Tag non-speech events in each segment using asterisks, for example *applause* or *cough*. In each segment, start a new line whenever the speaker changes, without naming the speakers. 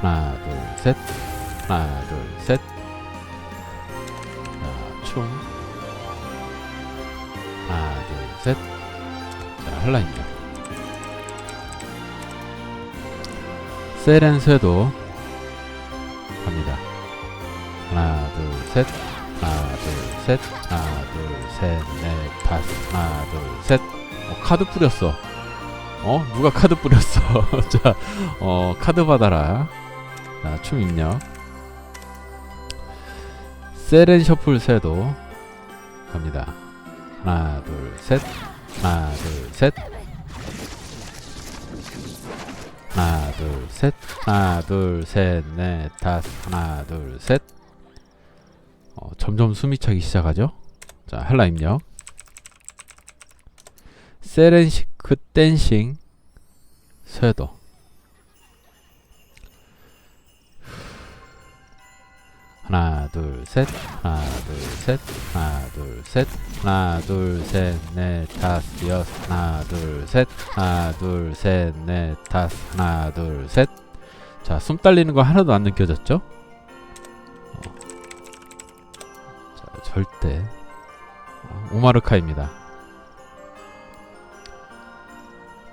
하나, 둘, 셋. 하나, 둘, 셋. 자, 충. 하나, 둘, 셋. 자, 한라입니다. 세렌 쇄도 갑니다. 하나, 둘, 셋. 하나, 둘, 셋. 하나, 둘, 셋, 넷, 다섯. 하나, 둘, 셋. 어, 카드 뿌렸어. 어? 누가 카드 뿌렸어? *laughs* 자, 어, 카드 받아라. 자, 춤 입력. 세렌 셔플 쇄도 갑니다. 하나, 둘, 셋. 하나, 둘, 셋. 하나, 둘, 셋. 하나, 둘, 셋, 넷, 다섯. 하나, 둘, 셋. 어, 점점 숨이 차기 시작하죠? 자, 한라 입력. 세렌시크 댄싱 쇄도. 하나, 둘, 셋. 하나, 둘, 셋. 하나, 둘, 셋. 하나, 둘, 셋, 넷, 다섯, 여섯. 하나, 둘, 셋. 하나, 둘, 셋, 넷, 다섯. 하나, 둘, 셋. 자, 숨 딸리는 거 하나도 안 느껴졌죠? 어. 자, 절대. 어, 오마르카입니다.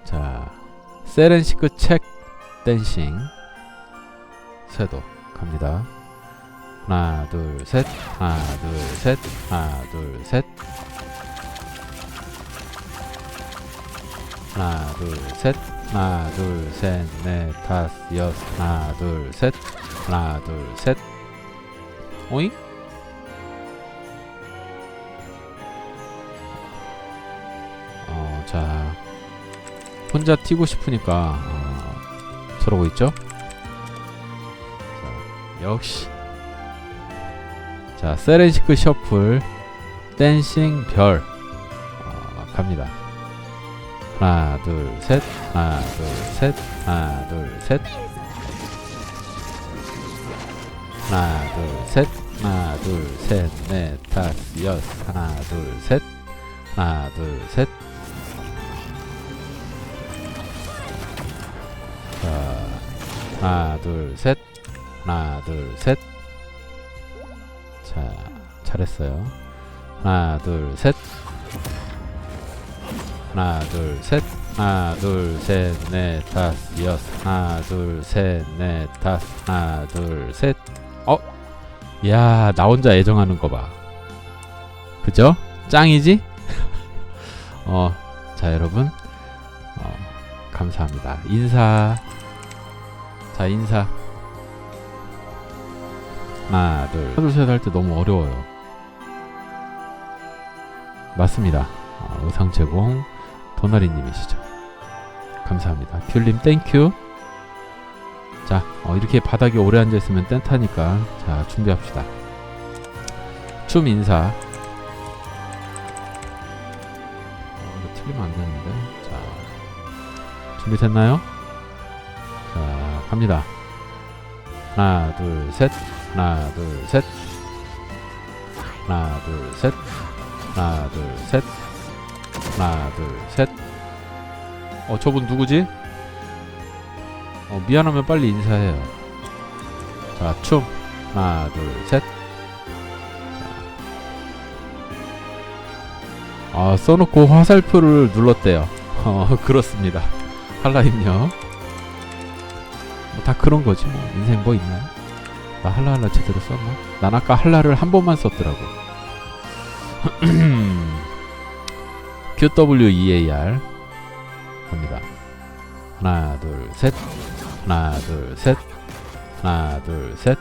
자, 세렌시크 책 댄싱 쇄도 갑니다. 하나, 둘, 셋. 하나, 둘, 셋. 하나, 둘, 셋. 하나, 둘, 셋. 하나, 둘, 셋, 넷, 다섯, 여섯. 하나, 둘, 셋. 하나, 둘, 셋. 오잉? 어, 자. 혼자 튀고 싶으니까 어, 저러고 있죠? 자, 역시 자 세렌시크 셔플 댄싱 별. 어, 갑니다. 하나 둘 셋. 하나 둘 셋. 하나 둘 셋. 하나 둘 셋. 하나 둘 셋 넷 다섯 여섯. 하나 둘 셋. 하나 둘 셋. 자 하나 둘 셋. 하나 둘 셋 자, 잘했어요. 하나, 둘, 셋. 하나, 둘, 셋. 하나, 둘, 셋, 넷, 다섯, 여섯. 하나, 둘, 셋, 넷, 다섯. 하나, 둘, 셋. 어? 야, 나 혼자 애정하는 거 봐. 그죠? 짱이지? *laughs* 어, 자, 여러분. 어, 감사합니다. 인사. 자, 인사. 하나, 둘, 둘, 셋 할 때 너무 어려워요. 맞습니다. 아, 의상 제공 도나리님이시죠. 감사합니다. 귤님 땡큐. 자, 어, 이렇게 바닥에 오래 앉아 있으면 땡타니까 자 준비합시다. 춤 인사. 어, 틀리면 안 되는데. 자, 준비됐나요? 자, 갑니다. 하나, 둘, 셋. 하나 둘 셋. 하나 둘 셋. 하나 둘 셋. 하나 둘셋 어 저분 누구지? 어 미안하면 빨리 인사해요. 자춤. 하나 둘셋. 아 써놓고 화살표를 눌렀대요. 어 *laughs* 그렇습니다. 한라임요. 뭐 다 그런 거지 뭐. 인생 뭐 있나요? 나 할라할라 제대로 썼나? 난 아까 할라를 한 번만 썼더라고. *clears throat* QWEAR 갑니다. 하나 둘 셋. 하나 둘 셋. 하나 둘 셋.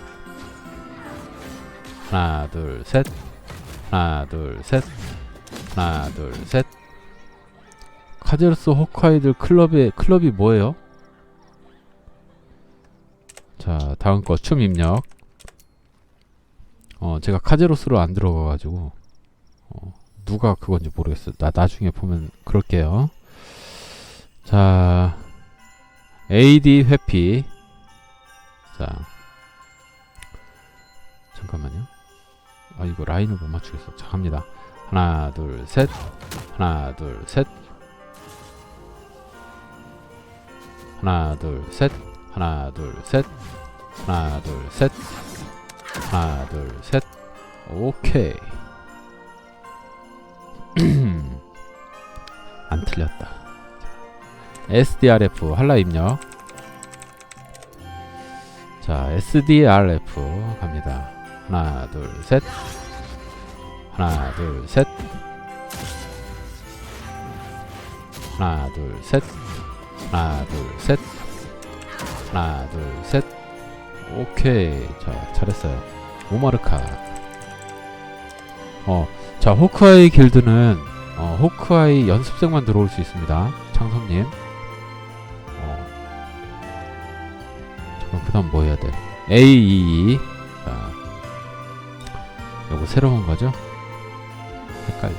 하나 둘 셋. 하나 둘 셋. 하나 둘 셋. 카제로스 호카이들 클럽의 클럽이 뭐예요? 자 다음 거 춤 입력 어 제가 카제로스로 안 들어가가지고 어, 누가 그건지 모르겠어요. 나 나중에 보면 그럴게요. 자 AD 회피. 자 잠깐만요. 아 이거 라인을 못 맞추겠어. 자 갑니다. 하나 둘 셋. 하나 둘 셋. 하나 둘 셋. 하나 둘 셋. 하나, 둘, 셋. 하나, 둘, 셋. 오케이. *clears throat* 안 틀렸다. SDRF 한라 입력. 자, SDRF 갑니다. 하나, 둘, 셋. 하나, 둘, 셋. 하나, 둘, 셋. 하나, 둘, 셋. 하나, 둘, 셋. 오케이. 자, 잘했어요. 오마르카. 어, 자, 호크아이 길드는 어, 호크아이 연습생만 들어올 수 있습니다. 창섭님. 어. 잠깐, 그 다음 뭐 해야 돼? AEE. 자, 요거 새로운 거죠? 헷갈려.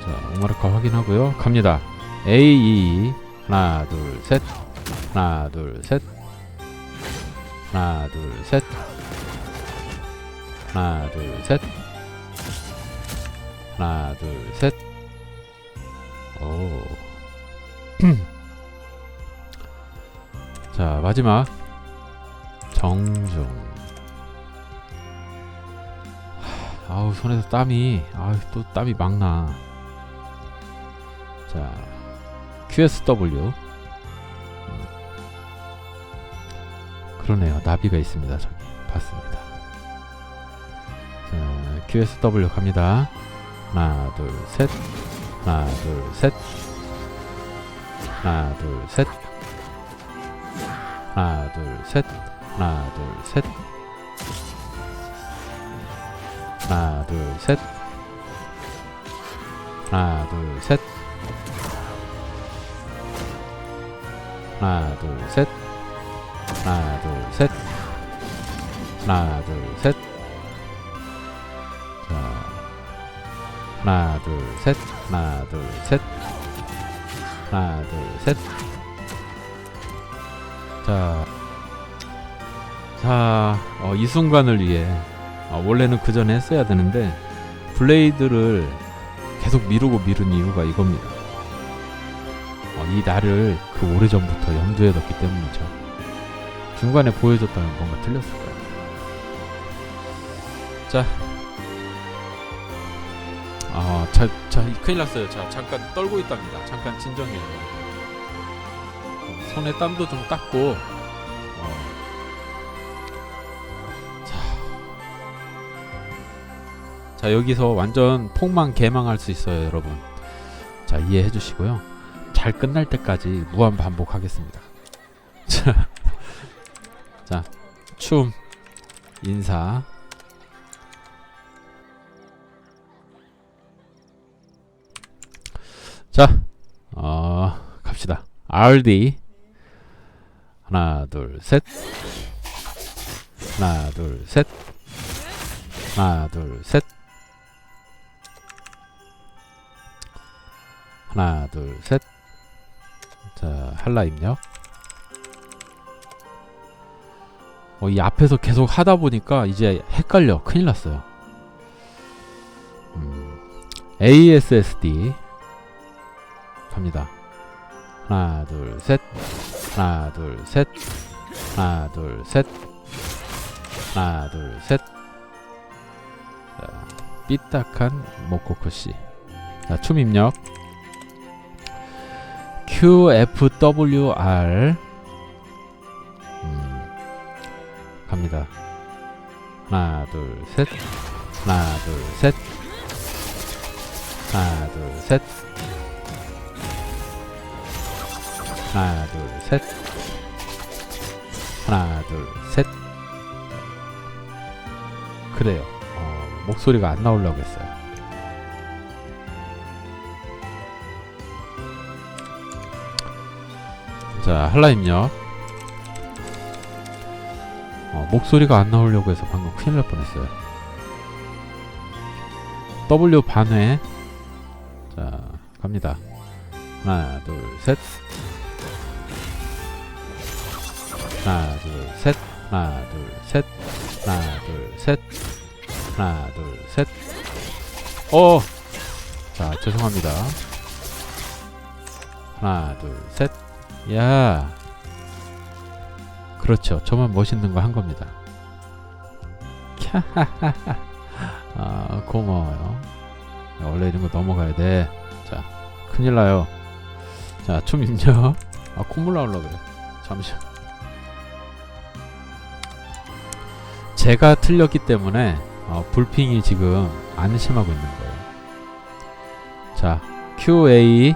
자, 오마르카 확인하고요. 갑니다. AEE. 하나, 둘, 셋. 하나, 둘, 셋. 하나, 둘, 셋. 하나, 둘, 셋. 하나, 둘, 셋. 오. *clears throat* 자, 마지막. 정중. 하, 아우, 손에서 땀이, 아우, 또 땀이 막 나. 자, QSW. 그러네요. 나비가 있습니다. 저기. 봤습니다. 자, QSW 갑니다. 하나, 둘, 셋. 하나, 둘, 셋. 하나, 둘, 셋. 하나, 둘, 셋. 하나, 둘, 셋. 하나, 둘, 셋. 하나, 둘, 셋. 하나, 둘, 셋. 하나, 둘, 셋. 하나, 둘, 셋. 자, 하나, 둘, 셋. 하나, 둘, 셋. 하나, 둘, 셋. 자, 자, 어, 이 순간을 위해 어, 원래는 그 전에 했어야 되는데 블레이드를 계속 미루고 미룬 이유가 이겁니다. 어, 이 날을 그 오래 전부터 염두에 뒀기 때문이죠. 중간에 보여줬다면 뭔가 틀렸을 거예요. 자, 아, 자, 자, 큰일 났어요. 자, 잠깐 떨고 있답니다. 잠깐 진정해요. 어, 손에 땀도 좀 닦고. 어. 자, 자 여기서 완전 폭망 개망할 수 있어요, 여러분. 자, 이해해 주시고요. 잘 끝날 때까지 무한 반복하겠습니다. 자, 자, 춤, 인사. 자, 어, 갑시다. RD. 하나, 둘, 셋. 하나, 둘, 셋. 하나, 둘, 셋. 하나, 둘, 셋. 자, 한라 입력. 어, 이 앞에서 계속 하다 보니까 이제 헷갈려. 큰일 났어요. 음, ASSD. 갑니다. 하나, 둘, 셋. 하나, 둘, 셋. 하나, 둘, 셋. 하나, 둘, 셋. 자, 삐딱한 모코코 씨. 자, 춤 입력. QFWR. 갑니다. 하나, 둘, 셋. 하나, 둘, 셋. 하나, 둘, 셋. 하나, 둘, 셋. 하나, 둘, 셋. 그래요. 어, 목소리가 안 나오려고 했어요. 자, 한라 입력. 어, 목소리가 안 나오려고 해서 방금 큰일 날 뻔했어요. W 반회. 자, 갑니다. 하나, 둘, 셋. 하나, 둘, 셋. 하나, 둘, 셋. 하나, 둘, 셋. 하나, 둘, 셋. 어! 자, 죄송합니다. 하나, 둘, 셋. 야. 그렇죠. 저만 멋있는 거 한 겁니다. 캬하하하. *laughs* 아, 고마워요. 야, 원래 이런 거 넘어가야 돼. 자, 큰일 나요. 자, 춤 입력. *laughs* 아, 콧물 나올라 그래. 잠시만. 제가 틀렸기 때문에 어, 불핑이 지금 안심하고 있는 거예요. 자, QA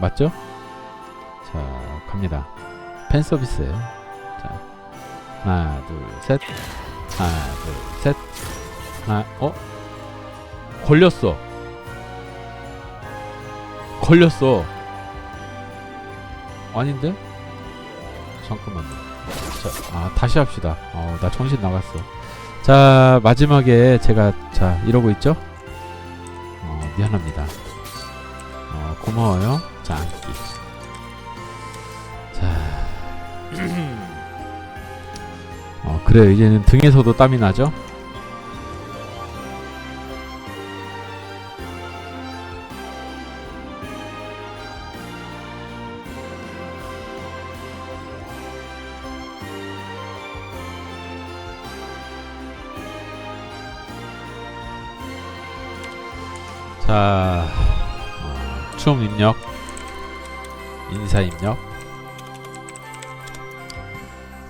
맞죠? 자, 갑니다. 팬 서비스예요. 자, 하나, 둘, 셋. 하나, 둘, 셋. 하나, 어? 걸렸어. 걸렸어. 아닌데? 잠깐만요. 자, 아, 다시 합시다. 어, 나 정신 나갔어. 자, 마지막에 제가, 자, 이러고 있죠? 어, 미안합니다. 어, 고마워요. 자, 앉기. 그래요. 이제는 등에서도 땀이 나죠? 자, 어, 추억 입력, 인사 입력.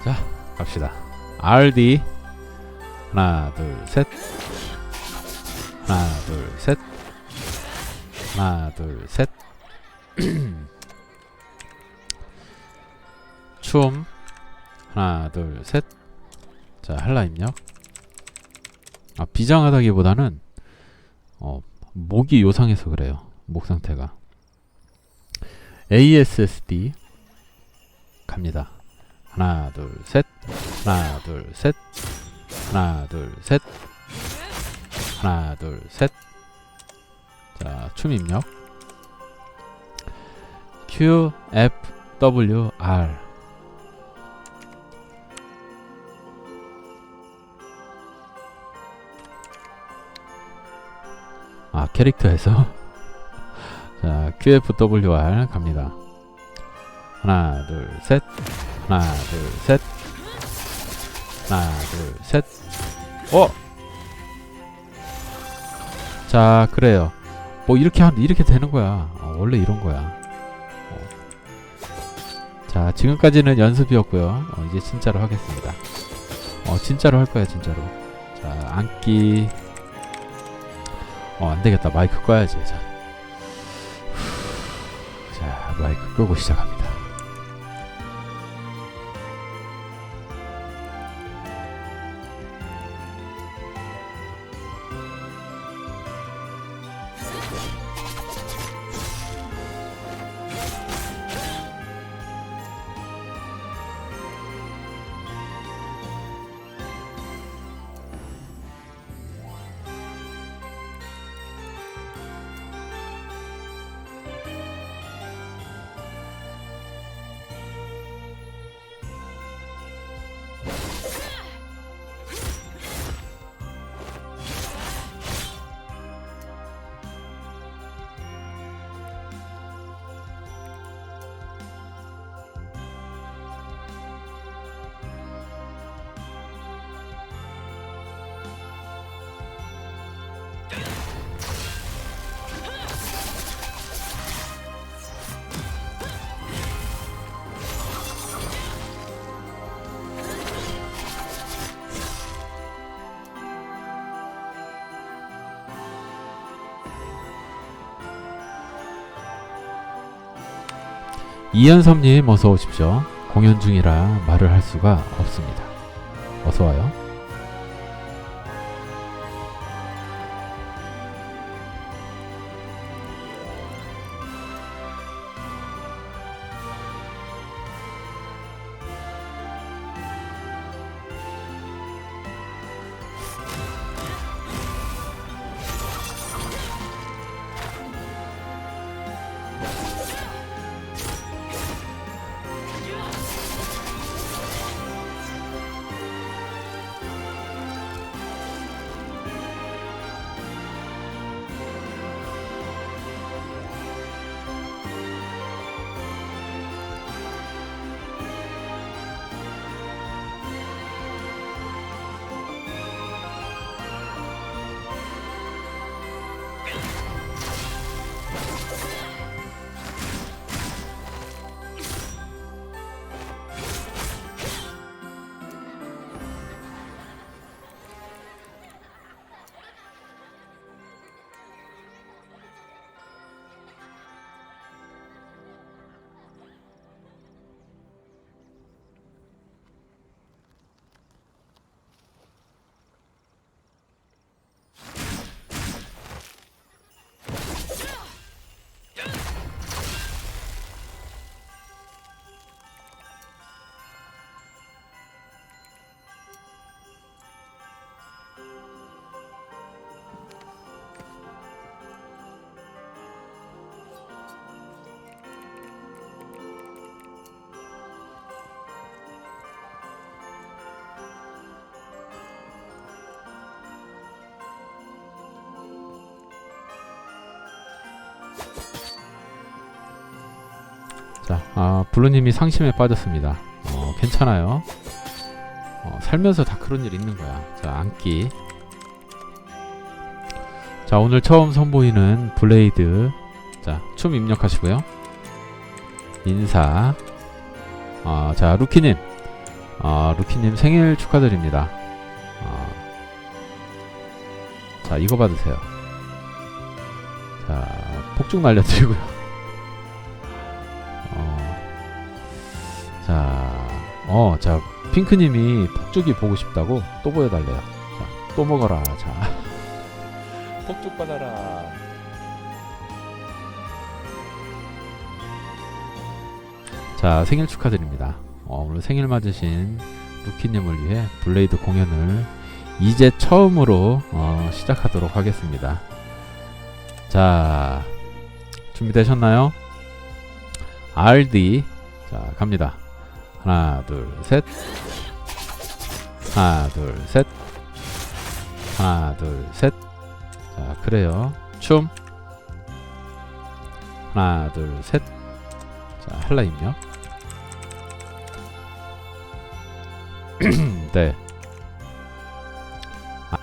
자, 갑시다. RD 하나, 둘, 셋. 하나, 둘, 셋. 하나, 둘, 셋. *clears throat* 춤 하나, 둘, 셋. 자, 한라 입력. 아, 비장하다기보다는 어, 목이 요상해서 그래요. 목 상태가. ASSD 갑니다. 하나, 둘, 셋. 하나, 둘, 셋. 하나, 둘, 셋. 하나, 둘, 셋. 자, 춤 입력. Q, F, W, R. 아, 캐릭터에서. *laughs* 자, QFWR 갑니다. 하나, 둘, 셋. 하나, 둘, 셋. 하나, 둘, 셋. 어! 자, 그래요. 뭐 이렇게 한 이렇게 되는 거야. 어, 원래 이런 거야. 어. 자, 지금까지는 연습이었고요. 어, 이제 진짜로 하겠습니다. 어, 진짜로 할 거야, 진짜로. 자, 앉기. 어, 안 되겠다. 마이크 꺼야지. 자. 후, 자, 마이크 끄고 시작합니다. 이현섭님 어서 오십시오. 공연 중이라 말을 할 수가 없습니다. 어서 와요. 자, 아, 블루님이 상심에 빠졌습니다. 어, 괜찮아요. 어, 살면서 다 그런 일 있는 거야. 자, 안기. 자, 오늘 처음 선보이는 블레이드. 자, 춤 입력하시고요. 인사. 아, 자, 루키님. 아, 루키님 생일 축하드립니다. 아, 자, 이거 받으세요. 자, 폭죽 날려드리고요. 어, 자, 핑크님이 폭죽이 보고 싶다고 또 보여달래요. 자, 또 먹어라. 자, *laughs* 폭죽 받아라. 자, 생일 축하드립니다. 어, 오늘 생일 맞으신 루키님을 위해 블레이드 공연을 이제 처음으로 어, 시작하도록 하겠습니다. 자, 준비되셨나요? RD. 자, 갑니다. 하나, 둘, 셋. 하나, 둘, 셋. 하나, 둘, 셋. 자, 그래요. 춤. 하나, 둘, 셋. 자, 할라 입력. *clears throat* 네. 아.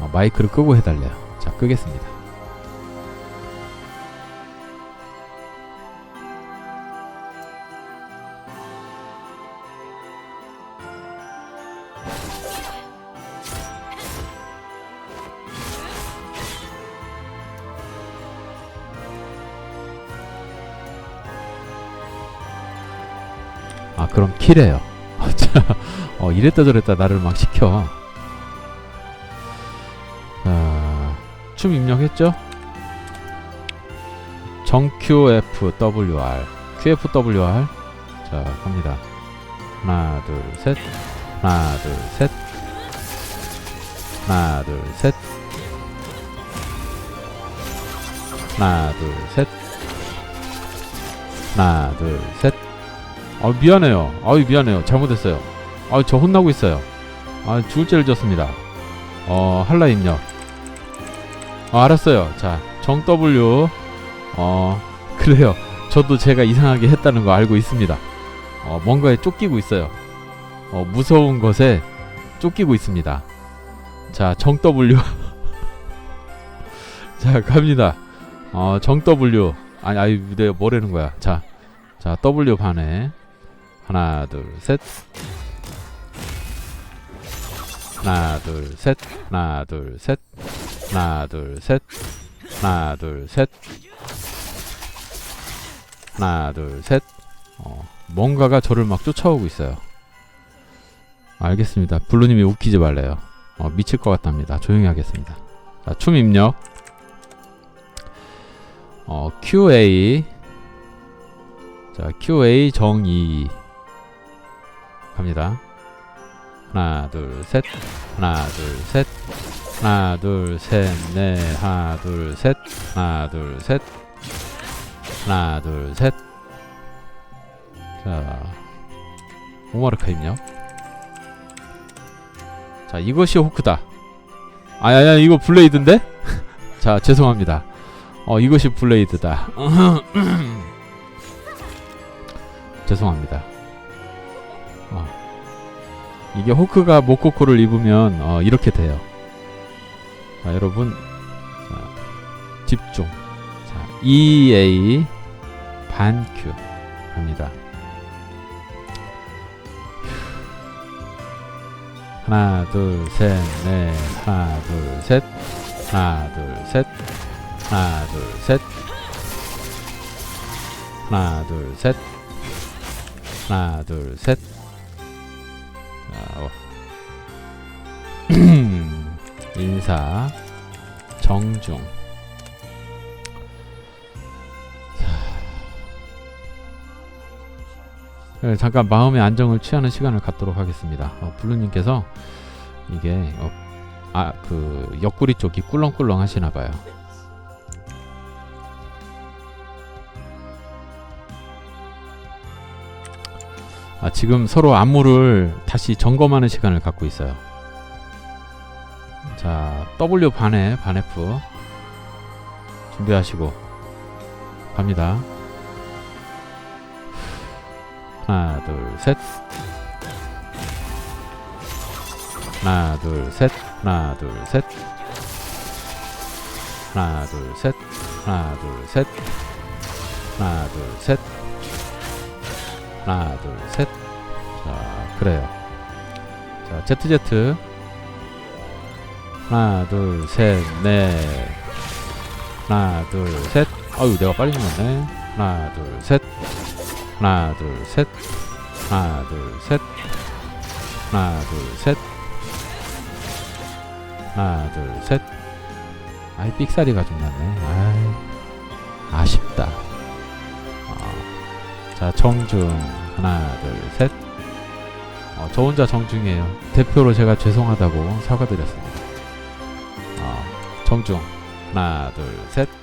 어, 마이크를 끄고 해달래요. 자, 끄겠습니다. 그럼. 아, *laughs* 자, 어 이랬다 저랬다 나를 막 시켜. 자, 춤 입력했죠? 정 QFWR QFWR 자 갑니다. 하나 둘 셋. 하나 둘 셋. 하나 둘 셋. 하나 둘 셋. 하나 둘 셋. 아 미안해요. 아유 미안해요. 잘못했어요. 아 저 혼나고 있어요. 아 죽을 죄를 졌습니다. 어 할라 입력. 아, 알았어요. 자 정 W 어 그래요. 저도 제가 이상하게 했다는 거 알고 있습니다. 어 뭔가에 쫓기고 있어요. 어 무서운 것에 쫓기고 있습니다. 자 정 W *laughs* 자 갑니다. 어정 W 아니 아니 내가 뭐라는 거야. 자 자 W 반에 하나 둘 셋. 하나 둘 셋. 하나 둘 셋. 하나 둘 셋. 하나 둘 셋. 하나 둘 셋. 어, 뭔가가 저를 막 쫓아오고 있어요. 알겠습니다. 블루님이 웃기지 말래요. 어, 미칠 것 같답니다. 조용히 하겠습니다. 자, 춤 입력. 어, QA 자 QA 정의 갑니다. 하나, 둘, 셋. 하나, 둘, 셋. 하나, 둘, 셋, 넷. 하나, 둘, 셋. 하나, 둘, 셋. 하나, 둘, 셋. 자, 오마르카 입력. 자, 이것이 호크다. 아야야, 이거 블레이드인데? *laughs* 자, 죄송합니다. 어, 이것이 블레이드다. *laughs* 죄송합니다. 어. 이게 호크가 모코코를 입으면 어, 이렇게 돼요. 자, 여러분 자, 집중. 자, EA 반큐 갑니다. 하나, 둘, 셋, 넷, 하나, 둘, 셋, 하나, 둘, 셋, 하나, 둘, 셋, 하나, 둘, 셋, 하나, 둘, 셋. 인사 정중. 자. 네, 잠깐 마음의 안정을 취하는 시간을 갖도록 하겠습니다. 어, 블루님께서 이게 어, 아그 옆구리 쪽이 꿀렁꿀렁 하시나 봐요. 아, 지금 서로 안무를 다시 점검하는 시간을 갖고 있어요. 자, W 반에 반F 준비하시고 갑니다. 하나, 둘, 셋. 하나, 둘, 셋. 하나, 둘, 셋. 하나, 둘, 셋. 하나, 둘, 셋. 하나, 둘, 셋. 하나, 둘, 셋. 자, 그래요. 자, ZZ. 하나, 둘, 셋, 넷. 하나, 둘, 셋. 아유, 내가 빨리 죽었네. 하나, 둘, 셋. 하나, 둘, 셋. 하나, 둘, 셋. 하나, 둘, 셋. 하나, 둘, 셋. 아이, 삑사리가 좀 났네. 아이, 아쉽다. 어, 자, 정중. 하나, 둘, 셋. 어, 저 혼자 정중이에요. 대표로 제가 죄송하다고 사과드렸습니다. 어, 정중. 하나, 둘, 셋.